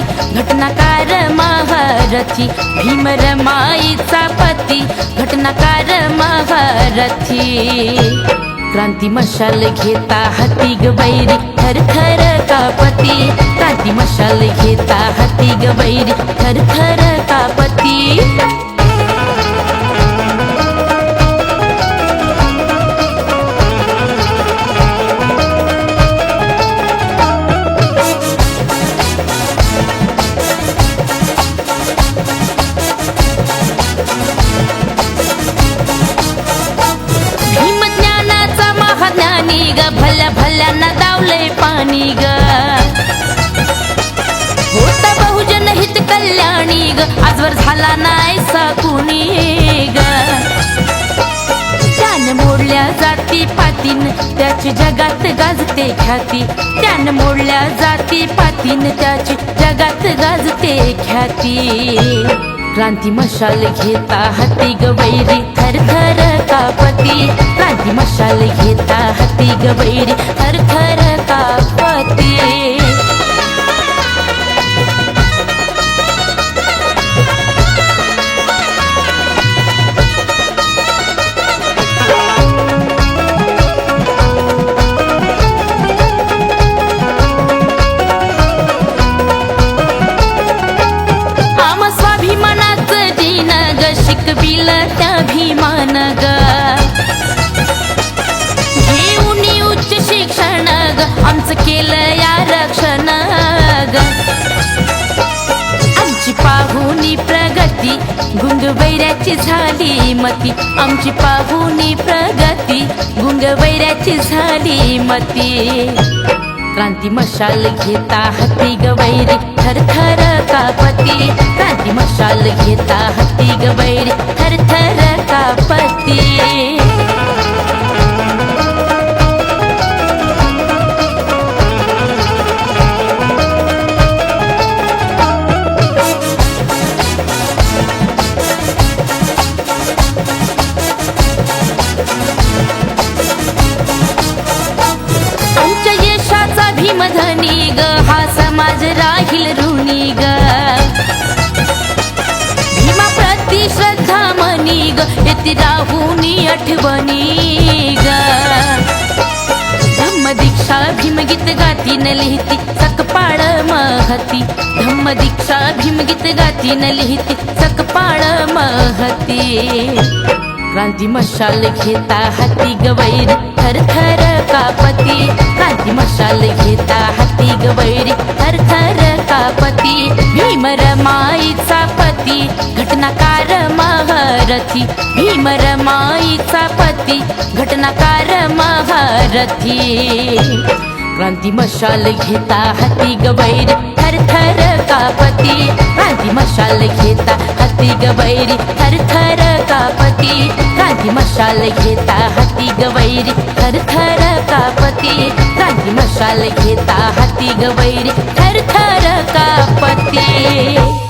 घटनाकार महारथी भीमरमाईचा पती घटनाकार महारथी. क्रांती मशाल घेता हाती ग थरथर थर थर कापती क्रांती मशाल घेता हाती ग थरथर थर थर कापती पाणी ग भल्या भल्यांना दावले पाणी ग. होता बहुजन हित कल्याणी ग आजवर झाला नाहीसा कुणी ग. त्यान मोडल्या जाती पातीन त्याची जगात गाजते ख्याती. त्यान मोडल्या जाती पातीन त्याची जगात गाजते ख्याती. क्रांती मशाल घेता हाती ग वैरी थर घेता हाती ग वैरी आम स्वाभिमानाचं दिन ग शिकविल त्या भीमान ग. आमचं केलं या रक्षण ग आमची पाहुनी प्रगती गुंगवैऱ्याची झाली मती. आमची पाहुनी प्रगती गुंगवैऱ्याची झाली मती. क्रांती मशाल घेता हाती गवैरी थर थर कापती. क्रांती मशाल घेता हाती गवैरी थर धनी ग हा समाज राहील ऋणी ग. भीमा प्रति श्रद्धा मनी ग येते राहुनी आठवणी ग. धम्म दीक्षा भीमगीत गाती न लिहिती सकपाळ महती. धम्म दीक्षा भीमगीत गाती न लिहिती सकपाळ महती. क्रांती मशाल घेता हाती गवैरी थर थर कापती. क्रांती मशाल घेता हाती गवैरी थर थर कापती. भीमर माईचा पती घटनाकार महारथी. भीमर माईचा पती घटनाकार महारथी. क्रांती मशाल घेता हाती गवैरी थर थर कापती. क्रांती मशाल घेता हाती गवैरी थर थर कापती. क्रांती मशाल घेता हाती गवैरी थर थर कापती. क्रांती मशाल घेता हाती गवैरी थर थर कापती.